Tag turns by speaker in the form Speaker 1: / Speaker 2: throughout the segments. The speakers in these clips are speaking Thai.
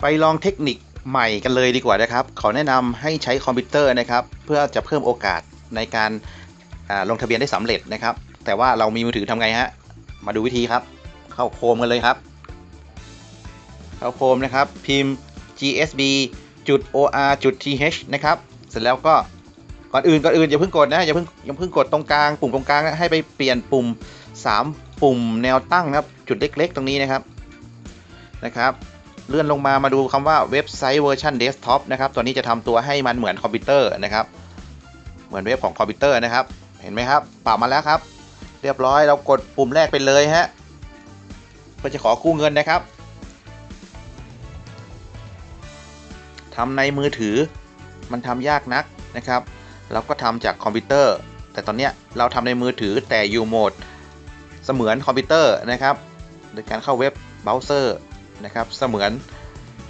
Speaker 1: ไปลองเทคนิคใหม่กันเลยดีกว่านะครับ ขอแนะนำให้ใช้คอมพิวเตอร์นะครับ เพื่อจะเพิ่มโอกาสในการลงทะเบียนได้สำเร็จนะครับ แต่ว่าเรามีมือถือทำไงฮะ มาดูวิธีครับ เข้าโคมกันเลยครับ เข้าโคมนะครับ พิมพ์ gsb or th นะครับ เสร็จแล้วก็ก่อนอื่นก่อนอื่นอย่าเพิ่งกดนะอย่าเพิ่งอย่าเพิ่งกดตรงกลางปุ่มตรงกลางนะให้ไปเปลี่ยนปุ่ม 3 ปุ่มแนวตั้งนะครับ จุดเล็กๆ ตรงนี้นะครับนะครับ เลื่อนลงมามาดูคำว่าเว็บไซต์เวอร์ชันเดสก์ท็อปนะครับ ตัวนี้จะทำตัวให้มันเหมือนคอมพิวเตอร์นะครับ เหมือนเว็บของคอมพิวเตอร์นะครับ เห็นไหมครับปรับมาแล้วครับ เรียบร้อยเรากดปุ่มแรกไปเลยฮะเพื่อจะขอกู้เงินนะครับทำในมือถือมันทำยากนักนะครับ เราก็ทำจากคอมพิวเตอร์ แต่ตอนเนี้ยเราทำในมือถือแต่อยู่โหมดเสมือนคอมพิวเตอร์นะครับ โดยการเข้าเว็บเบราว์เซอร์ นะครับ เสมือน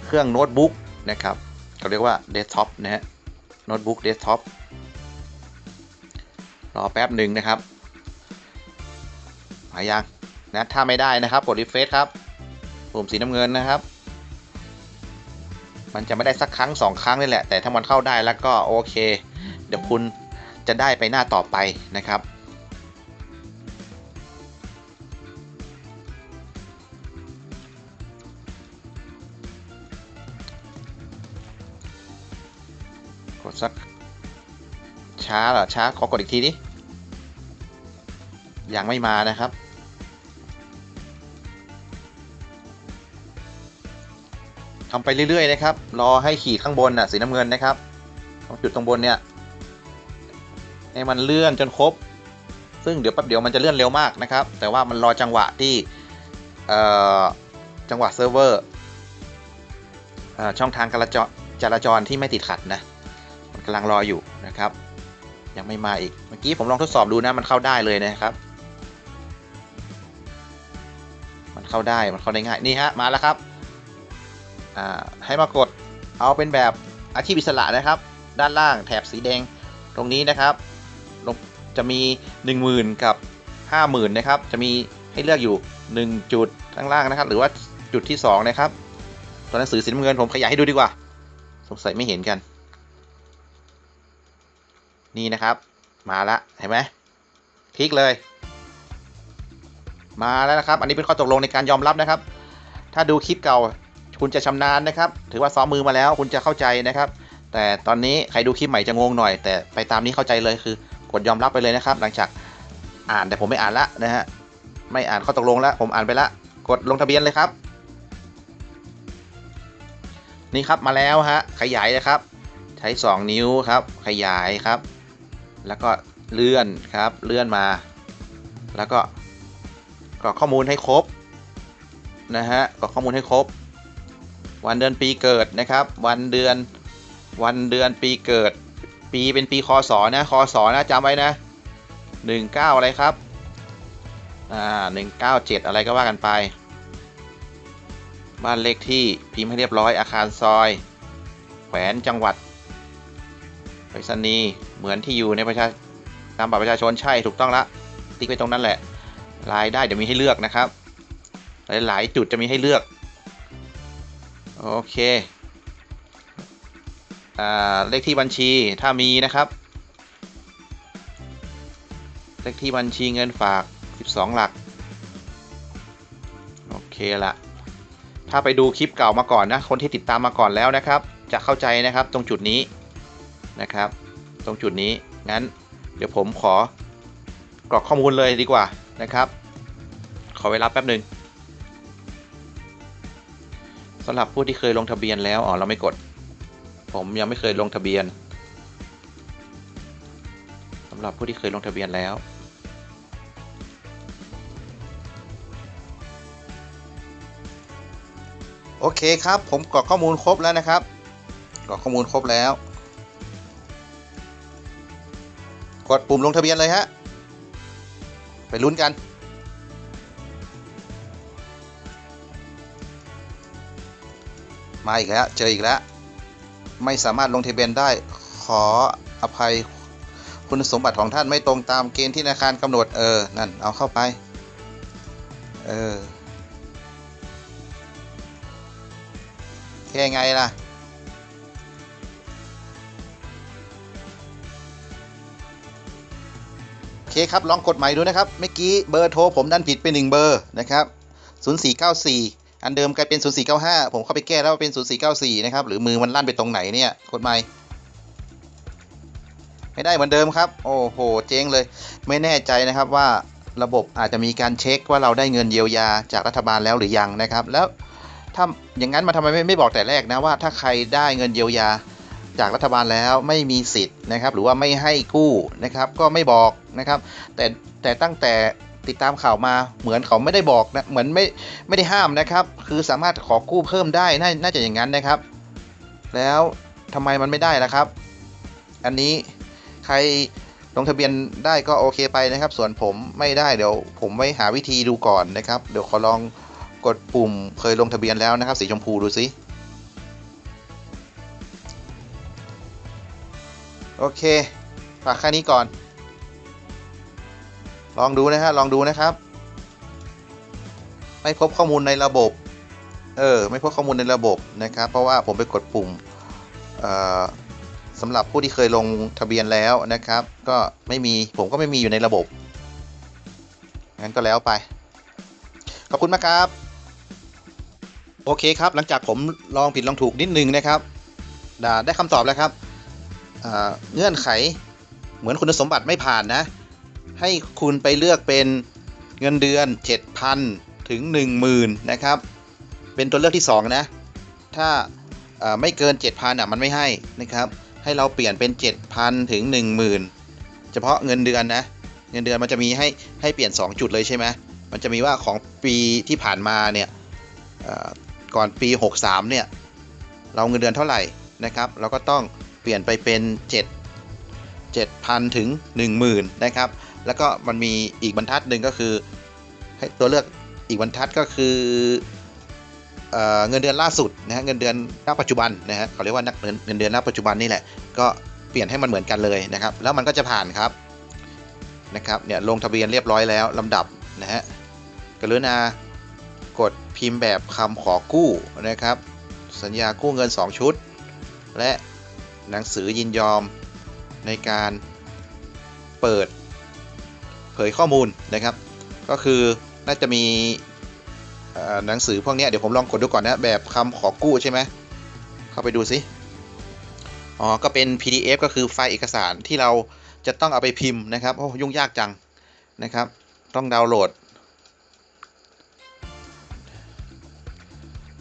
Speaker 1: เครื่องโน้ตบุ๊กนะครับเขาเรียกว่าเดสก์ท็อปนะฮะโน้ตบุ๊กเดสก์ท็อปรอแป๊บหนึ่งนะครับมายังนะถ้าไม่ได้นะครับกดรีเฟรชครับปุ่มสีน้ำเงินนะครับ มันจะไม่ได้สักครั้งสองครั้งนี่แหละ แต่ถ้ามันเข้าได้แล้วก็โอเค เดี๋ยวคุณจะได้ไปหน้าต่อไปนะครับ สัก ช้าเหรอ ช้าขอกดอีกทีดิยังไม่มานะครับ ทำไปเรื่อย ๆ นะครับ รอให้ขีดข้างบนน่ะสีน้ำเงินนะครับตรงจุดตรงบนเนี่ย ให้มันเลื่อนจนครบ ซึ่งเดี๋ยวแป๊บเดียวมันจะเลื่อนเร็วมากนะครับ แต่ว่ามันรอจังหวะที่จังหวะเซิร์ฟเวอร์ช่องทางการจรจราจรที่ไม่ติดขัดนะ มันกำลังรออยู่นะครับ ยังไม่มาอีก เมื่อกี้ผมลองทดสอบดูนะมันเข้าได้เลยนะครับ มันเข้าได้มันเข้าได้ง่ายนี่ฮะมาแล้วครับให้มากดเอาเป็นแบบอาชีพอิสระนะครับ ด้านล่างแถบสีแดงตรงนี้นะครับจะมี 10,000 กับ 50,000 นะครับ จะมีให้เลือกอยู่ 1 จุดข้างล่างนะครับ หรือว่าจุดที่ 2 นะครับ ตัวหนังสือสีน้ำเงินผมขยายให้ดูดีกว่า สงสัยไม่เห็นกัน นี่นะครับ มาละเห็นไหมคลิกเลย มาแล้วนะครับ อันนี้เป็นข้อตกลงในการยอมรับนะครับ ถ้าดูคลิปเก่าคุณจะชำนาญนะครับ ถือว่าซ้อมมือมาแล้วคุณจะเข้าใจนะครับ แต่ตอนนี้ใครดูคลิปใหม่จะงงหน่อย แต่ไปตามนี้เข้าใจเลยคือกดยอมรับไปเลยนะครับ หลังจากอ่านแต่ผมไม่อ่านละนะฮะไม่อ่านข้อตกลงแล้วผมอ่านไปละกดลงทะเบียนเลยครับ นี่ครับมาแล้วฮะขยายนะครับ ใช้ 2 นิ้วครับ ขยายครับ แล้วก็เลื่อนครับเลื่อนมา แล้วก็กรอกข้อมูลให้ครบนะฮะกรอกข้อมูลให้ครบ วันเดือนปีเกิดนะครับ วันเดือนวันเดือนปีเกิด ปีเป็นปีคศนะคศนะจำไว้นะ19 อะไรครับอ่า197 อะไรก็ว่ากันไป บ้านเลขที่พิมพ์ให้เรียบร้อยอาคารซอย แขวนจังหวัดไปรษณีย์ เหมือนที่อยู่ในประชาตามบัตรประชาชนใช่ถูกต้องละ ติ๊กไปตรงนั้นแหละ รายได้เดี๋ยวมีให้เลือกนะครับ หลายๆจุดจะมีให้เลือก โอเคเลขที่บัญชีถ้ามีนะครับ เลขที่บัญชีเงินฝาก 12 หลัก โอเคละถ้าไปดูคลิปเก่ามาก่อนนะ คนที่ติดตามมาก่อนแล้วนะครับ จะเข้าใจนะครับตรงจุดนี้นะครับ รงจุดนี้ งั้น เดี๋ยวผมขอกรอกข้อมูลเลยดีกว่านะครับ ขอเวลาแป๊บหนึ่งสำหรับผู้ที่เคยลงทะเบียนแล้ว อ๋อ เราไม่กด ผมยังไม่เคยลงทะเบียนสำหรับผู้ที่เคยลงทะเบียนแล้วโอเคครับ ผมกรอกข้อมูลครบแล้วนะครับ กรอกข้อมูลครบแล้ว กดปุ่มลงทะเบียนเลยฮะ ไปลุ้นกัน มาอีกแล้ว เจออีกแล้ว ไม่สามารถลงทะเบียนได้ ขออภัยคุณสมบัติของท่านไม่ตรงตามเกณฑ์ที่ธนาคารกำหนด เออ นั่น เอาเข้าไป เออแค่ไงล่ะ เคครับ ลองกดใหม่ดูนะครับ เมื่อกี้เบอร์โทรผมดันผิดไปหนึ่งเบอร์นะครับ 0494 อันเดิมกลายเป็น 0495 ผมเข้าไปแก้แล้วเป็น 0494 นะครับ หรือมือมันลั่นไปตรงไหนเนี่ย กดใหม่ ไม่ได้เหมือนเดิมครับ โอ้โห เจ๊งเลย ไม่แน่ใจนะครับว่าระบบอาจจะมีการเช็คว่าเราได้เงินเยียวยาจากรัฐบาลแล้วหรือยังนะครับ แล้วถ้าอย่างนั้นมาทำไมไม่บอกแต่แรกนะว่าถ้าใครได้เงินเยียวยา จากรัฐบาลแล้วไม่มีสิทธิ์นะครับ หรือว่าไม่ให้กู้นะครับ ก็ไม่บอกนะครับ แต่แต่ตั้งแต่ติดตามข่าวมาเหมือนเขาไม่ได้บอกนะเหมือนไม่ไม่ได้ห้ามนะครับ คือสามารถขอกู้เพิ่มได้น่าน่าจะอย่างนั้นนะครับ แล้วทำไมมันไม่ได้ล่ะครับ อันนี้ใครลงทะเบียนได้ก็โอเคไปนะครับ ส่วนผมไม่ได้เดี๋ยว ผมไว้หาวิธีดูก่อนนะครับ เดี๋ยวขอลองกดปุ่มเคยลงทะเบียนแล้วนะครับ สีชมพูดูสิ โอเคฝากแค่นี้ก่อน ลองดูนะฮะ ลองดูนะครับ ไม่พบข้อมูลในระบบ เออ ไม่พบข้อมูลในระบบนะครับ เพราะว่าผมไปกดปุ่มเอ่อสำหรับผู้ที่เคยลงทะเบียนแล้วนะครับ ก็ไม่มี ผมก็ไม่มีอยู่ในระบบ งั้นก็แล้วไป ขอบคุณมากครับ โอเคครับ หลังจากผมลองผิดลองถูกนิดนึงนะครับ ได้คำตอบแล้วครับ เงื่อนไขเหมือนคุณสมบัติไม่ผ่านนะ ให้คุณไปเลือกเป็นเงินเดือน 7,000 ถึง 10,000 นะครับ เป็นตัวเลือกที่ 2 นะ ถ้าไม่เกิน 7,000อะมันไม่ให้นะครับ ให้เราเปลี่ยนเป็น 7,000 ถึง 10,000 เฉพาะเงินเดือนนะ เงินเดือนมันจะมีให้ให้เปลี่ยน 2 จุดเลยใช่ไหมมันจะมีว่าของปีที่ผ่านมาเนี่ยก่อนปี 63 เนี่ย เราเงินเดือนเท่าไหร่นะครับ เราก็ต้อง เปลี่ยนไปเป็น 7 7,000 ถึง 10,000 นะครับ แล้วก็มันมีอีกบรรทัดหนึ่งก็คือ ให้ตัวเลือกอีกบรรทัดก็คือเอเงินเดือนล่าสุดนะฮะเงินเดือนณปัจจุบันนะฮะเขาเรียกว่านักเงินเงินเดือนณปัจจุบันนี่แหละก็เปลี่ยนให้มันเหมือนกันเลยนะครับ แล้วมันก็จะผ่านครับนะครับเนี่ยลงทะเบียนเรียบร้อยแล้วลำดับนะฮะกรุณากดพิมพ์แบบคำขอกู้นะครับ สัญญากู้เงิน 2 ชุด และ หนังสือยินยอมในการเปิดเผยข้อมูลนะครับ ก็คือน่าจะมีหนังสือพวกนี้เดี๋ยวผมลองกดดูก่อนนะ แบบคำขอกู้ใช่ไหมเข้าไปดูสิอ๋อ ก็เป็น PDF ก็คือไฟล์เอกสารที่เราจะต้องเอาไปพิมพ์นะครับ โอ้ยุ่งยากจังนะครับ ต้องดาวน์โหลด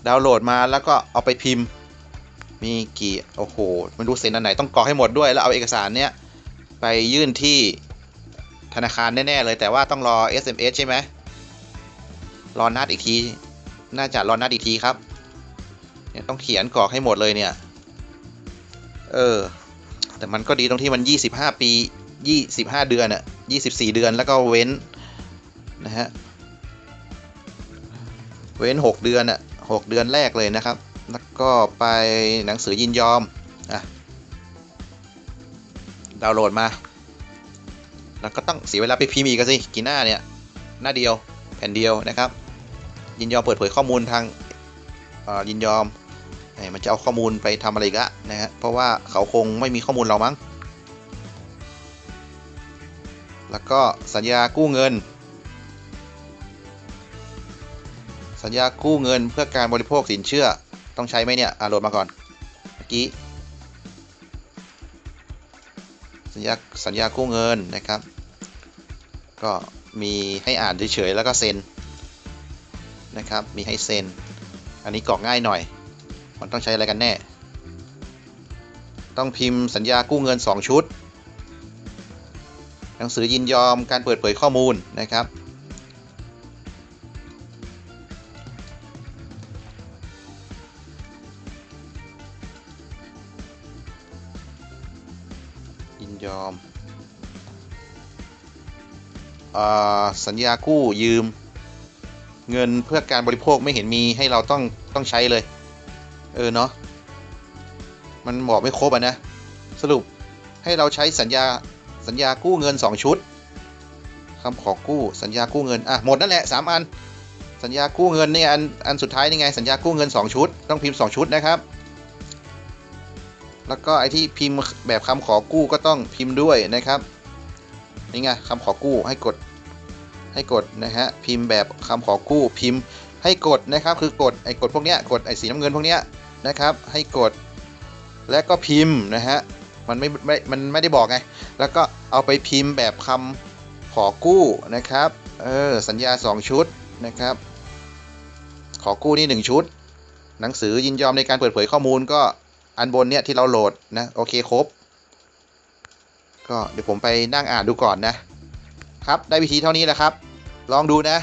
Speaker 1: ดาวน์โหลดมาแล้วก็เอาไปพิมพ์ มีกี่โอ้โหไม่รู้เซ็นอันไหนต้องกรอกให้หมดด้วยแล้วเอาเอกสารเนี้ยไปยื่นที่ธนาคารแน่ ๆ เลยแต่ว่าต้องรอ SMS ใช่ไหมรอนัดอีกที น่าจะรอนัดอีกทีครับเนี่ยต้องเขียนกรอกให้หมดเลยเนี่ย เออ แต่มันก็ดีตรงที่มัน 25 ปี 25 เดือนอะ24 เดือนแล้วก็เว้นนะฮะ เว้น 6 เดือนอะ6เดือนแรกเลยนะครับ แล้วก็ไปหนังสือยินยอมอะดาวน์โหลดมา แล้วก็ต้องเสียเวลาไปพิมพ์อีกสิกี่หน้าเนี่ย หน้าเดียวแผ่นเดียวนะครับ ยินยอมเปิดเผยข้อมูลทางยินยอมมันจะเอาข้อมูลไปทำอะไรกะนะฮะเพราะว่าเขาคงไม่มีข้อมูลเรามั้ง แล้วก็สัญญากู้เงิน สัญญากู้เงินเพื่อการบริโภคสินเชื่อ ต้องใช้ไหมเนี่ย อะโหลดมาก่อน เมื่อกี้ สัญญาสัญญากู้เงินนะครับ ก็มีให้อ่านเฉยๆแล้วก็เซ็นนะครับ มีให้เซ็น อันนี้กรอกง่ายหน่อย มันต้องใช้อะไรกันแน่ ต้องพิมพ์สัญญากู้เงิน 2 ชุด หนังสือยินยอมการเปิดเผยข้อมูลนะครับ ยินยอมอสัญญากู้ยืม เงินเพื่อการบริโภคไม่เห็นมีให้เราต้องต้องใช้เลย เออเนาะมันบอกไม่ครบอะนะ สรุปให้เราใช้สัญญาสัญญากู้เงิน 2 ชุดคำขอกู้สัญญากู้เงินอะหมดนั่นแหละ 3 อัน สัญญากู้เงินนี่อันอันสุดท้ายนี่ไงสัญญากู้เงิน 2 ชุด ต้องพิมพ์ 2 ชุดนะครับ แล้วก็ไอที่พิมพ์แบบคำขอกู้ก็ต้องพิมพ์ด้วยนะครับนี่ไงคำขอกู้ให้กดให้กดนะฮะพิมพ์แบบคำขอกู้พิมพ์ให้กดนะครับคือกดไอ้กดพวกเนี้ยกดไอ้สีน้ำเงินพวกเนี้ยนะครับ ให้กดและก็พิมพ์นะฮะมันไม่ไม่มันไม่ได้บอกไงแล้วก็เอาไปพิมพ์แบบคำขอกู้นะครับเออสัญญา 2 ชุดนะครับ ขอกู้นี่ 1 ชุด หนังสือยินยอมในการเปิดเผยข้อมูลก็ อันบนเนี่ยที่เราโหลดนะโอเคครบ ก็เดี๋ยวผมไปนั่งอ่านดูก่อนนะครับ ได้วิธีเท่านี้แหละครับ ลองดูนะ